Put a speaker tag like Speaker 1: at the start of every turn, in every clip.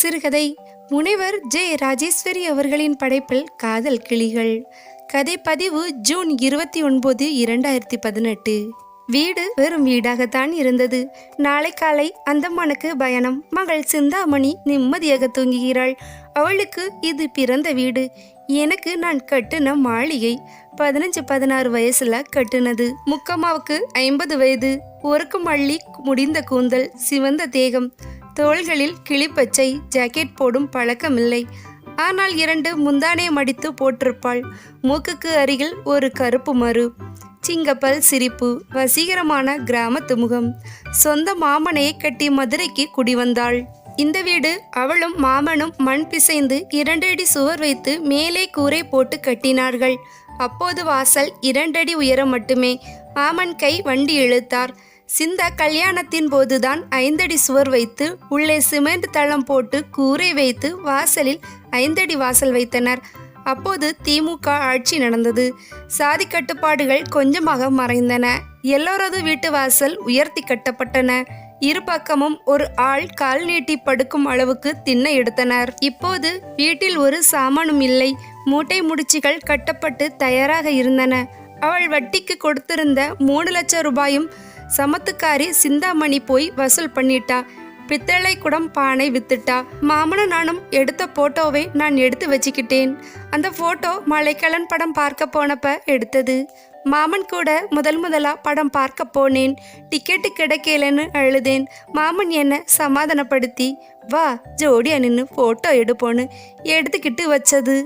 Speaker 1: சிறுகதை. முனைவர் ஜே. ராஜேஸ்வரி அவர்களின் படைப்பில் காதல் கிளிகள். கதை பதிவு ஜூன் இருபத்தி ஒன்பது இரண்டாயிரத்தி பதினெட்டு. வீடு வெறும் வீடாகத்தான் இருந்தது. நாளை காலை அந்தமானுக்கு பயணம். மகள் சிந்தாமணி நிம்மதியாக தூங்குகிறாள். அவளுக்கு இது பிறந்த வீடு. எனக்கு நான் கட்டுன மாளிகை பதினஞ்சு பதினாறு வயசுல கட்டுனது. முக்கம்மாவுக்கு ஐம்பது வயது. ஒருக்கும் அள்ளி முடிந்த கூந்தல் சிவந்த தேகம். தோள்களில் கிளிப்பச்சை ஜாக்கெட் போடும் பழக்கமில்லை. ஆனால் இரண்டு முந்தானே மடித்து போட்டிருப்பாள். மூக்குக்கு அருகில் ஒரு கருப்பு மறு. சிங்கப்பல் சிரிப்பு வசீகரமான கிராமத்து முகம். சொந்த மாமனையை கட்டி மதுரைக்கு குடிவந்தாள். இந்த வீடு அவளும் மாமனும் மண் பிசைந்து இரண்டடி சுவர் வைத்து மேலே கூரை போட்டு கட்டினார்கள். அப்போது வாசல் இரண்டடி உயரம் மட்டுமே. மாமன் கை வண்டி இழுத்தார். சிந்த கல்யாணத்தின் போதுதான் ஐந்தடி சுவர் வைத்து உள்ளே சிமெண்ட் தளம் போட்டு கூரை வைத்து வாசலில் ஐந்தடி வாசல் வைத்தனர். அப்போது திமுக ஆட்சி நடந்தது. சாதி கட்டுப்பாடுகள் கொஞ்சமாக மறைந்தன. எல்லோரது வீட்டு வாசல் உயர்த்தி கட்டப்பட்டன. இரு பக்கமும் ஒரு ஆள் கால் நீட்டி படுக்கும் அளவுக்கு திண்ணை எடுத்தனர். இப்போது வீட்டில் ஒரு சாமானும் இல்லை. மூட்டை முடிச்சுகள் கட்டப்பட்டு தயாராக இருந்தன. அவள் வட்டிக்கு கொடுத்திருந்த மூணு லட்சம் ரூபாயும் சமத்துக்காரி சிந்தாமணி போய் வசூல் பண்ணிட்டா. பித்தளை குடம் பானை வித்துட்டா. மாமன நானும் எடுத்த போட்டோவை நான் எடுத்து வச்சுக்கிட்டேன். அந்த போட்டோ மலைக்கலன் படம் பார்க்க போனப்ப எடுத்தது. மாமன் கூட முதல் முதலா படம் பார்க்க போனேன். டிக்கெட்டு கிடைக்கலன்னு அழுதேன். மாமன் என்னை சமாதானப்படுத்தி வா ஜோடியா நின்று போட்டோ எடுப்போன்னு எடுத்துக்கிட்டு வச்சது.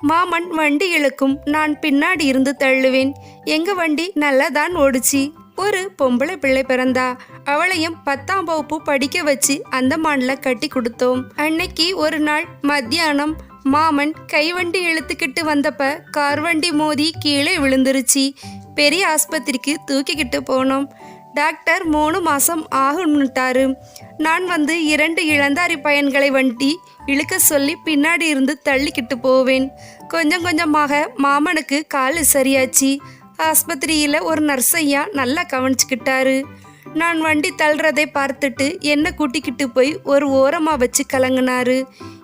Speaker 1: மாமன் வண்டி இழுக்கும். நான் பின்னாடி இருந்து தள்ளுவேன். எங்க வண்டி நல்லா தான் ஓடுச்சு. ஒரு பொம்பளை பிள்ளை பிறந்தா. அவளையும் பத்தாம் வகுப்பு படிக்க வச்சு அந்தமான்ல கட்டி கொடுத்தோம். அன்னைக்கு ஒரு நாள் மத்தியானம் மாமன் கைவண்டி இழுத்துக்கிட்டு வந்தப்ப கார் வண்டி மோதி கீழே விழுந்துருச்சு. பெரிய ஆஸ்பத்திரிக்கு தூக்கிக்கிட்டு போனோம். டாக்டர் மூணு மாசம் ஆகும்னுட்டாரு. நான் வந்து இரண்டு இளந்தாரி பையன்களை வண்டி இழுக்க சொல்லி பின்னாடி இருந்து தள்ளிக்கிட்டு போவேன். கொஞ்சம் கொஞ்சமாக மாமனுக்கு கால் சரியாச்சு. ஆஸ்பத்திரியில் ஒரு நர்ஸையா நல்லா கவனிச்சுக்கிட்டாரு. நான் வண்டி தள்ளுறதை பார்த்துட்டு என்னை கூட்டிக்கிட்டு போய் ஒரு ஓரமாக வச்சு கலங்கினாரு.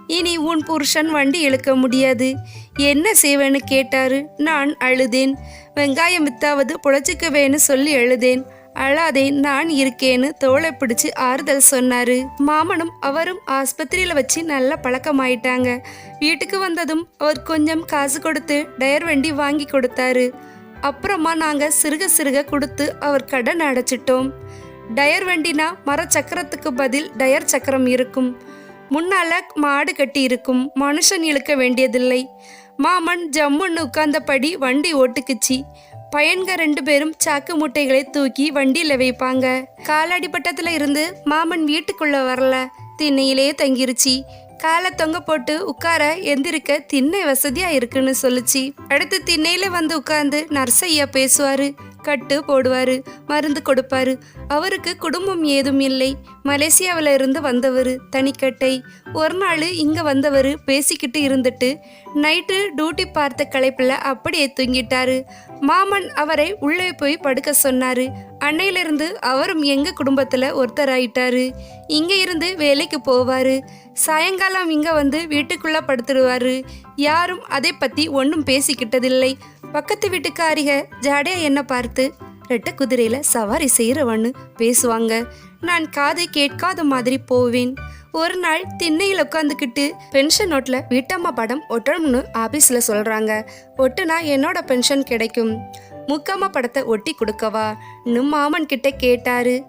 Speaker 1: இனி உன் புருஷன் வண்டி இழுக்க முடியாது. என்ன செய்வேன்னு கேட்டாரு. நான் அழுதேன். வெங்காயம் வித்தாவது புழைச்சிக்கவேன்னு சொல்லி எழுதேன் அழாதே நான் இருக்கேன்னு தோளை பிடிச்சு ஆறுதல் சொன்னாரு. மாமனும் அவரும் ஆஸ்பத்திரியில் வச்சு நல்ல பழக்கமாயிட்டாங்க. வீட்டுக்கு வந்ததும் அவர் கொஞ்சம் காசு கொடுத்து டயர் வண்டி வாங்கி கொடுத்தாரு. அப்புறமா நாங்கள் சிறுக சிறுக கொடுத்து அவர் கடன் அடைச்சிட்டோம். டயர் வண்டினா மர சக்கரத்துக்கு பதில் டயர் சக்கரம் இருக்கும். முன்னால மாடு கட்டி இருக்கும். மனுஷன் இழுக்க வேண்டியதில்லை. மாமன் ஜம்முன்னு உட்கார்ந்தபடி வண்டி ஓட்டுக்குச்சு. பையன்க ரெண்டு பேரும் சாக்கு மூட்டைகளை தூக்கி வண்டியில் வைப்பாங்க. காலடி பட்டத்தில் இருந்து மாமன் வீட்டுக்குள்ளே வரல. திண்ணையிலே தங்கிருச்சு. காலை தொங்க போட்டு உட்கார எந்திரிக்க திண்ணை வசதியா இருக்குன்னு சொல்லுச்சு. அடுத்து திண்ணையில வந்து உட்கார்ந்து நர்சையா பேசுவாரு. கட்டு போடுவாரு மருந்து கொடுப்பாரு. அவருக்கு குடும்பம் ஏதும் இல்லை. மலேசியாவில் இருந்து வந்தவர் தனிக்கட்டை. ஒரு நாள் இங்கே வந்தவர் பேசிக்கிட்டு இருந்துட்டு நைட்டு டியூட்டி பார்த்த களைப்பில் அப்படியே தூங்கிட்டாரு. மாமன் அவரை உள்ளே போய் படுக்க சொன்னாரு. அன்னையிலிருந்து அவரும் எங்க குடும்பத்துல ஒருத்தராயிட்டாரு. இங்க இருந்து வேலைக்கு போவாரு. சாயங்காலம் இங்க வந்து வீட்டுக்குள்ள படுத்துடுவாரு யாரும் அதை பத்தி ஒன்றும் பேசிக்கிட்டதில்லை. பக்கத்து வீட்டுக்காரிக ஜாடையா என்ன பார்த்து ரெட்டை குதிரையில சவாரி செய்யறவன்னு பேசுவாங்க. நான் காதை கேட்காத மாதிரி போவேன். ஒரு நாள் திண்ணையில் உட்காந்துக்கிட்டு பென்ஷன் நோட்டில் வீட்டம்மா படம் ஒட்டணும்னு ஆபீஸில் சொல்கிறாங்க ஒட்டுனா என்னோட பென்ஷன் கிடைக்கும். முக்கம்மா படத்தை ஒட்டி கொடுக்கவா? இன்னும் மாமன் கிட்ட கேட்டாரு.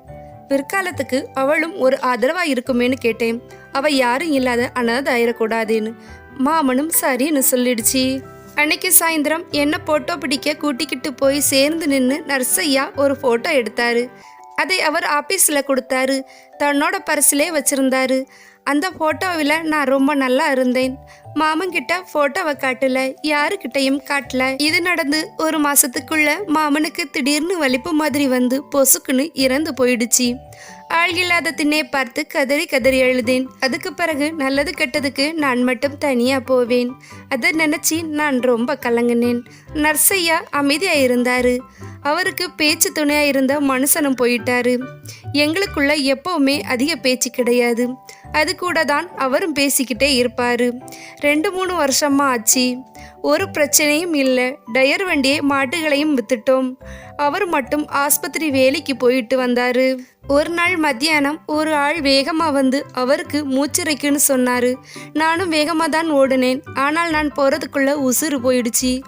Speaker 1: பிற்காலத்துக்கு அவளும் ஒரு ஆதரவாக இருக்குமேன்னு கேட்டேன். அவள் யாரும் இல்லாத அனாதை ஆயிடக்கூடாதுன்னு மாமனும் சரின்னு சொல்லிடுச்சு. அன்னைக்கு சாயந்தரம் என்ன போட்டோ பிடிக்க கூட்டிக்கிட்டு போய் சேர்ந்து நின்று நர்சையா ஒரு ஃபோட்டோ எடுத்தாரு. அதை அவர் ஆஃபீஸில் கொடுத்தாரு. தன்னோட பர்சிலே வச்சிருந்தாரு. அந்த போட்டோவில் நான் ரொம்ப நல்லா இருந்தேன். மாமன்கிட்ட போட்டோவை காட்டல யாருக்கிட்டையும் காட்டல. இது நடந்து ஒரு மாசத்துக்குள்ள மாமனுக்கு திடீர்னு வலிப்பு மாதிரி வந்து பொசுக்குன்னு இறந்து போயிடுச்சு. ஆள் இல்லாத திண்ணை பார்த்து கதறி கதறி அழுதேன் அதுக்கு பிறகு நல்லது கெட்டதுக்கு நான் மட்டும் தனியா போவேன். அதை நினச்சி நான் ரொம்ப கலங்கினேன். நர்சையா அமைதியா இருந்தாரு. அவருக்கு பேச்சு துணையா இருந்த மனுஷனும் போயிட்டாரு. எங்களுக்குள்ள எப்பவுமே அதிக பேச்சு கிடையாது. அது கூட தான் அவரும் பேசிக்கிட்டே இருப்பாரு. ரெண்டு மூணு வருஷமா ஆச்சு. ஒரு பிரச்சனையும் இல்லை. டயர் வண்டியை மாட்டுகளையும் வித்துட்டோம். அவர் மட்டும் ஆஸ்பத்திரி வேலைக்கு போயிட்டு வந்தாரு. ஒரு நாள் மத்தியானம் ஒரு ஆள் வேகமாக வந்து அவருக்கு மூச்சிறைக்குன்னு சொன்னாரு. நானும் வேகமாக தான் ஓடினேன். ஆனால் நான் போகிறதுக்குள்ளே உசுறு போயிடுச்சு.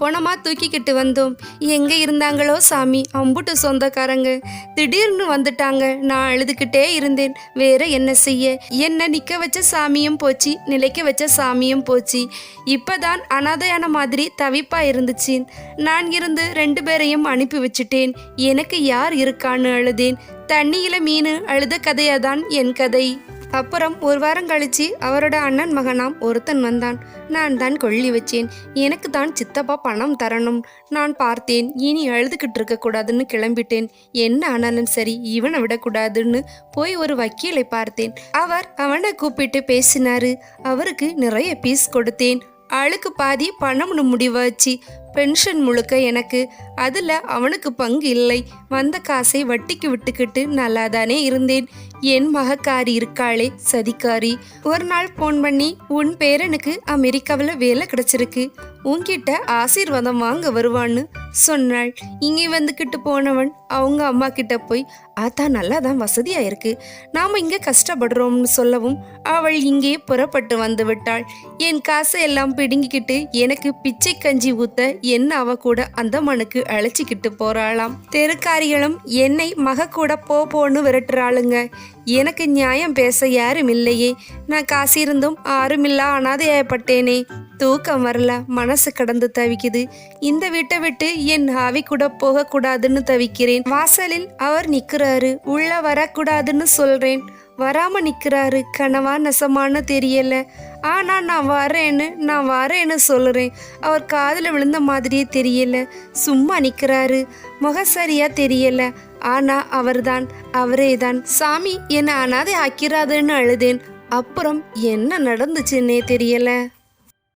Speaker 1: பொணமா தூக்கிக்கிட்டு வந்தோம். எங்கே இருந்தாங்களோ சாமி அம்புட்டு சொந்தக்காரங்க. திடீர்னு வந்துட்டாங்க. நான் அழுதுகிட்டே இருந்தேன். வேற என்ன செய்ய? என்ன நிற்க வச்ச சாமியும் போச்சு நிலைக்க வச்ச சாமியும் போச்சு. இப்பதான் அனாதையான மாதிரி தவிப்பா இருந்துச்சு. நான் இருந்து ரெண்டு பேரையும் அனுப்பி வச்சிட்டேன். எனக்கு யார் இருக்கான்னு அழுதேன். தண்ணியில மீன் அழுத கதையாதான் என் கதை. அப்புறம் ஒரு வாரம் கழிச்சு அவரோட அண்ணன் மகனாம் ஒருத்தன் வந்தான். நான் தான் கொள்ளி வச்சேன். எனக்கு தான் சித்தப்பா பணம் தரணும். நான் பார்த்தேன் இனி அழுதுகிட்டு இருக்கக்கூடாதுன்னு கிளம்பிட்டேன். என்ன ஆனாலும் சரி இவனை விடக்கூடாதுன்னு போய் ஒரு வக்கீலை பார்த்தேன். அவர் அவனை கூப்பிட்டு பேசினாரு. அவருக்கு நிறைய பீஸ் கொடுத்தேன். ஆளுக்கு பாதி பணம்னு முடிவாச்சு. பென்ஷன் முழுக்க எனக்கு அதில் அவனுக்கு பங்கு இல்லை. வந்த காசை வட்டிக்கு விட்டுக்கிட்டு நல்லா தானே இருந்தேன். என் மகக்காரி இருக்காளே சதிக்காரி. ஒரு நாள் ஃபோன் பண்ணி உன் பேரனுக்கு அமெரிக்காவில் வேலை கிடைச்சிருக்கு. உன்கிட்ட ஆசீர்வாதம் வாங்க வருவான்னு சொன்னாள். இங்கே வந்துக்கிட்டு போனவன் அவங்க அம்மா கிட்ட போய் ஆத்தா நல்லா தான் வசதியாக இருக்கு. நாம் இங்கே கஷ்டப்படுறோம்னு சொல்லவும் அவள் இங்கே புறப்பட்டு வந்து விட்டாள். என் காசை எல்லாம் பிடுங்கிக்கிட்டு எனக்கு பிச்சை கஞ்சி ஊத்த என்ன அவ கூட அந்த மனுக்கு அழைச்சிக்கிட்டு போறாளாம்? தெருக்காரிகளும் என்னை மக கூட போ போன்னு விரட்டுறாளுங்க. எனக்கு நியாயம் பேச யாரும் இல்லையே. நான் காசு இருந்தும் ஆறுமில்லா அனாதையாயப்பட்டேனே. தூக்கம் வரல மனசு கடந்து தவிக்குது. இந்த வீட்டை விட்டு என் ஆவி கூட போக கூடாதுன்னு தவிக்கிறேன். வாசலில் அவர் நிக்கிறாரு. உள்ள வரக்கூடாதுன்னு சொல்றேன். வராம நிக்கிறாரு. கனவா நெசமான்னு தெரியல. ஆனா நான் வரேன்னு நான் வரேன்னு சொல்லுறேன் அவர் காதில் விழுந்த மாதிரியே தெரியல. சும்மா நிக்கிறாரு. முக சரியா தெரியல. ஆனா அவர்தான் அவரே தான் சாமி என்னை அனாதை ஆக்கிறாதுன்னு அழுதேன். அப்புறம் என்ன நடந்துச்சுன்னே தெரியல.